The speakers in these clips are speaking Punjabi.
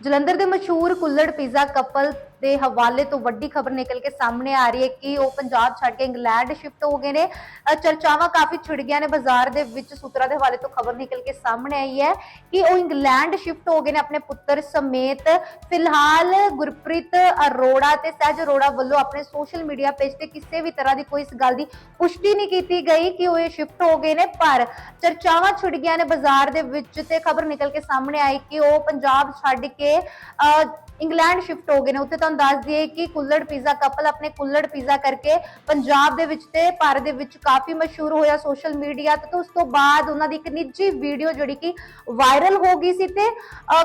ਜਲੰਧਰ ਦੇ ਮਸ਼ਹੂਰ ਕੁੱਲੜ ਪੀਜ਼ਾ ਕਪਲ ਦੇ ਹਵਾਲੇ ਤੋਂ ਵੱਡੀ ਖਬਰ ਨਿਕਲ ਕੇ ਸਾਹਮਣੇ ਆ ਰਹੀ ਹੈ ਕਿ ਉਹ ਪੰਜਾਬ ਛੱਡ ਕੇ ਇੰਗਲੈਂਡ ਸ਼ਿਫਟ ਹੋ ਗਏ ਨੇ। ਚਰਚਾਵਾਂ ਕਾਫੀ ਛਿੜ ਗਈਆਂ ਨੇ। ਬਾਜ਼ਾਰ ਦੇ ਵਿੱਚ ਸੂਤਰਾਂ ਦੇ ਹਵਾਲੇ ਤੋਂ ਖਬਰ ਨਿਕਲ ਕੇ ਸਾਹਮਣੇ ਆਈ ਹੈ ਕਿ ਉਹ ਇੰਗਲੈਂਡ ਸ਼ਿਫਟ ਹੋ ਗਏ ਨੇ ਆਪਣੇ ਪੁੱਤਰ ਸਮੇਤ। ਫਿਲਹਾਲ ਗੁਰਪ੍ਰੀਤ ਅਰੋੜਾ ਤੇ ਸਹਿਜ ਅਰੋੜਾ ਵੱਲੋਂ ਆਪਣੇ ਸੋਸ਼ਲ ਮੀਡੀਆ ਪੇਜ ਤੇ ਕਿਸੇ ਵੀ ਤਰ੍ਹਾਂ ਦੀ ਕੋਈ ਇਸ ਗੱਲ ਦੀ ਪੁਸ਼ਟੀ ਨਹੀਂ ਕੀਤੀ ਗਈ ਕਿ ਉਹ ਇਹ ਸ਼ਿਫਟ ਹੋ ਗਏ ਨੇ। ਪਰ ਚਰਚਾਵਾਂ ਛਿੜ ਗਈਆਂ ਨੇ ਬਾਜ਼ਾਰ ਦੇ ਵਿੱਚ ਤੇ ਖਬਰ ਨਿਕਲ ਕੇ ਸਾਹਮਣੇ ਆਈ ਕਿ ਉਹ ਪੰਜਾਬ ਛੱਡ ਕੇ ਅਹ, ਇੰਗਲੈਂਡ ਸ਼ਿਫਟ ਹੋ ਗਏ ਨੇ। ਉੱਥੇ ਤਾਂ ਤੁਹਾਨੂੰ ਦੱਸ ਦਈਏ ਕਿ ਕੁੱਲੜ ਪੀਜ਼ਾ ਕਪਲ ਆਪਣੇ ਕੁੱਲੜ ਪੀਜ਼ਾ ਕਰਕੇ ਪੰਜਾਬ ਦੇ ਵਿੱਚ ਤੇ ਭਾਰਤ ਦੇ ਵਿੱਚ ਕਾਫੀ ਮਸ਼ਹੂਰ ਹੋਇਆ ਸੋਸ਼ਲ ਮੀਡੀਆ ਤੇ ਉਸ ਤੋਂ ਬਾਅਦ ਉਹਨਾਂ ਦੀ ਇੱਕ ਨਿੱਜੀ ਵੀਡੀਓ ਜਿਹੜੀ ਕਿ ਵਾਇਰਲ ਹੋ ਗਈ ਸੀ ਤੇ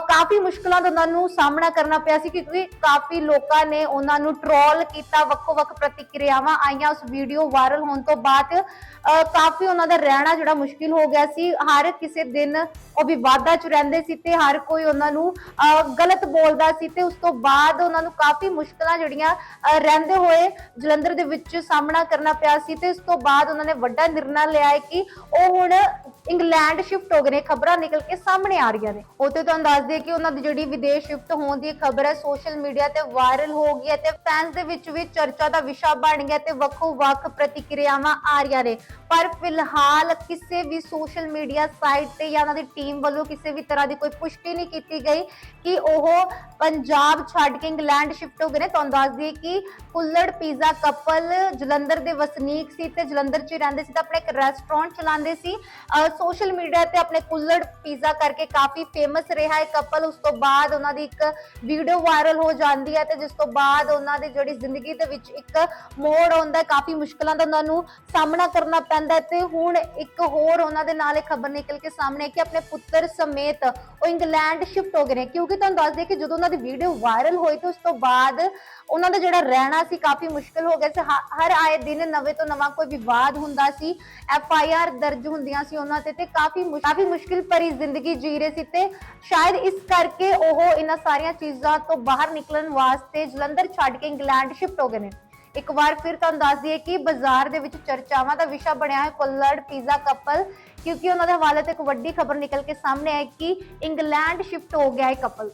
ਕਾਫੀ ਮੁਸ਼ਕਲਾਂ ਦਾ ਉਹਨਾਂ ਨੂੰ ਸਾਹਮਣਾ ਕਰਨਾ ਪਿਆ ਸੀ ਕਿਉਂਕਿ ਕਾਫੀ ਲੋਕਾਂ ਨੇ ਉਹਨਾਂ ਨੂੰ ਟ੍ਰੋਲ ਕੀਤਾ ਵੱਖੋ-ਵੱਖ ਪ੍ਰਤੀਕਿਰਿਆਵਾਂ ਆਈਆਂ ਉਸ ਵੀਡੀਓ ਵਾਇਰਲ ਹੋਣ ਤੋਂ ਬਾਅਦ ਅਹ, ਕਾਫੀ ਉਹਨਾਂ ਦਾ ਰਹਿਣਾ ਜਿਹੜਾ ਮੁਸ਼ਕਿਲ ਹੋ ਗਿਆ ਸੀ। ਹਰ ਕਿਸੇ ਦਿਨ ਉਹ ਵਿਵਾਦਾਂ 'ਚ ਰਹਿੰਦੇ ਸੀ ਤੇ ਹਰ ਕੋਈ ਉਹਨਾਂ ਨੂੰ ਅਹ, ਗਲਤ ਬੋਲਦਾ ਸੀ ਤੇ ਉਸ ਤੋਂ ਬਾਅਦ ਉਹਨਾਂ ਨੂੰ ਕਾਫੀ ਮੁਸ਼ਕਲਾਂ ਜਿਹੜੀਆਂ ਰਹਿੰਦੇ ਹੋਏ ਜਲੰਧਰ ਦੇ ਵਿੱਚ ਸਾਹਮਣਾ ਕਰਨਾ ਪਿਆ ਸੀ ਤੇ ਇਸ ਤੋਂ ਬਾਅਦ ਉਹਨਾਂ ਨੇ ਵੱਡਾ ਨਿਰਣਾ ਲਿਆ ਹੈ ਕਿ ਉਹ ਹੁਣ ਇੰਗਲੈਂਡ ਸ਼ਿਫਟ ਹੋ ਗਏ ਨੇ, ਖਬਰਾਂ ਨਿਕਲ ਕੇ ਸਾਹਮਣੇ ਆ ਰਹੀਆਂ ਨੇ। ਉਹ ਤੁਹਾਨੂੰ ਦੱਸ ਦਈਏ ਕਿ ਉਹਨਾਂ ਦੀ ਜਿਹੜੀ ਵਿਦੇਸ਼ ਸ਼ਿਫਟ ਹੋਣ ਦੀ ਖਬਰ ਹੈ, ਸੋਸ਼ਲ ਮੀਡੀਆ ਤੇ ਵਾਇਰਲ ਹੋ ਗਈ ਹੈ ਤੇ ਫੈਨਸ ਦੇ ਵਿੱਚ ਵੀ ਚਰਚਾ ਦਾ ਵਿਸ਼ਾ ਬਣ ਗਿਆ ਤੇ ਵੱਖੋ ਵੱਖ ਪ੍ਰਤੀਕਿਰਿਆਵਾਂ ਆ ਰਹੀਆਂ ਨੇ। ਪਰ ਫਿਲਹਾਲ ਕਿਸੇ ਵੀ ਸੋਸ਼ਲ ਮੀਡੀਆ ਸਾਈਟ ਤੇ ਜਾਂ ਉਹਨਾਂ ਦੀ ਟੀਮ ਵੱਲੋਂ ਕਿਸੇ ਵੀ ਤਰ੍ਹਾਂ ਦੀ ਕੋਈ ਪੁਸ਼ਟੀ ਨਹੀਂ ਕੀਤੀ ਗਈ ਕਿ ਉਹ ਪੰਜਾਬ ਛੱਡ ਕੇ ਇੰਗਲੈਂਡ ਸ਼ਿਫਟ ਹੋ ਗਏ ਨੇ, ਤੁਹਾਨੂੰ ਦੱਸ ਦਈਏ ਕਿ ਕੁੱਲੜ ਪੀਜ਼ਾ ਕਪਲ ਜਲੰਧਰ ਦੇ ਵਸਨੀਕ ਸੀ ਤੇ ਜਲੰਧਰ 'ਚ ਰਹਿੰਦੇ ਸੀ ਤਾਂ ਆਪਣਾ ਇੱਕ ਰੈਸਟੋਰੈਂਟ ਚਲਾਉਂਦੇ ਸੀ। ਸੋਸ਼ਲ ਮੀਡੀਆ ਤੇ ਆਪਣੇ ਕੁੱਲੜ ਪੀਜ਼ਾ ਕਰਕੇ ਕਾਫੀ ਫੇਮਸ ਰਿਹਾ ਹੈ ਕਪਲ ਉਸ ਤੋਂ ਬਾਅਦ ਉਹਨਾਂ ਦੀ ਇੱਕ ਵੀਡੀਓ ਵਾਇਰਲ ਹੋ ਜਾਂਦੀ ਹੈ ਤੇ ਜਿਸ ਤੋਂ ਬਾਅਦ ਉਹਨਾਂ ਦੀ ਜਿਹੜੀ ਜ਼ਿੰਦਗੀ ਦੇ ਵਿੱਚ ਇੱਕ ਮੋੜ ਆਉਂਦਾ ਕਾਫੀ ਮੁਸ਼ਕਲਾਂ ਦਾ ਉਹਨਾਂ ਨੂੰ ਸਾਹਮਣਾ ਕਰਨਾ ਪੈਂਦਾ ਤੇ ਹੁਣ ਇੱਕ ਹੋਰ ਉਹਨਾਂ ਦੇ ਨਾਲ ਇਹ ਖਬਰ ਨਿਕਲ ਕੇ ਸਾਹਮਣੇ ਹੈ ਕਿ ਆਪਣੇ ਪੁੱਤਰ ਸਮੇਤ ਉਹ ਇੰਗਲੈਂਡ ਸ਼ਿਫਟ ਹੋ ਗਏ ਨੇ। ਕਿਉਂਕਿ ਤੁਹਾਨੂੰ ਦੱਸ ਦਈਏ ਕਿ ਜਦੋਂ ਉਹਨਾਂ ਦੀ ਵੀਡੀਓ ਵਾਇਰਲ ਹੋਈ ਤੇ ਉਸ ਤੋਂ ਬਾਅਦ ਉਹਨਾਂ ਦਾ ਜਿਹੜਾ ਰਹਿਣਾ ਸੀ ਕਾਫੀ ਮੁਸ਼ਕਲ ਹੋ ਗਿਆ ਸੀ। ਹਰ ਆਏ ਦਿਨ ਨਵੇਂ ਤੋਂ ਨਵਾਂ ਕੋਈ ਵਿਵਾਦ ਹੁੰਦਾ ਸੀ। ਐਫ ਆਈ ਆਰ ਦਰਜ ਹੁੰਦੀਆਂ ਸੀ ਉਹਨਾਂ ਤੇ ਤੇ ਕਾਫੀ ਕਾਫੀ ਮੁਸ਼ਕਿਲ ਭਰੀ ਜ਼ਿੰਦਗੀ ਜੀ ਰਹੇ ਸੀ ਤੇ ਸ਼ਾਇਦ ਇਸ ਕਰਕੇ ਉਹ ਇਹਨਾਂ ਸਾਰੀਆਂ ਚੀਜ਼ਾਂ ਤੋਂ ਬਾਹਰ ਨਿਕਲਣ ਵਾਸਤੇ ਜਲੰਧਰ ਛੱਡ ਕੇ ਇੰਗਲੈਂਡ ਸ਼ਿਫਟ ਹੋ ਗਏ ਨੇ। ਇੱਕ ਵਾਰ ਫਿਰ ਤੁਹਾਨੂੰ ਦੱਸ ਦਈਏ ਕਿ ਬਾਜ਼ਾਰ ਦੇ ਵਿੱਚ ਚਰਚਾਵਾਂ ਦਾ ਵਿਸ਼ਾ ਬਣਿਆ ਹੈ ਕੁੱਲੜ ਪੀਜ਼ਾ ਕਪਲ, ਕਿਉਂਕਿ ਉਹਨਾਂ ਦੇ ਹਵਾਲੇ ਤੇ ਇੱਕ ਵੱਡੀ ਖਬਰ ਨਿਕਲ ਕੇ ਸਾਹਮਣੇ ਆਈ ਕਿ ਇੰਗਲੈਂਡ ਸ਼ਿਫਟ ਹੋ ਗਿਆ ਹੈ ਕਪਲ।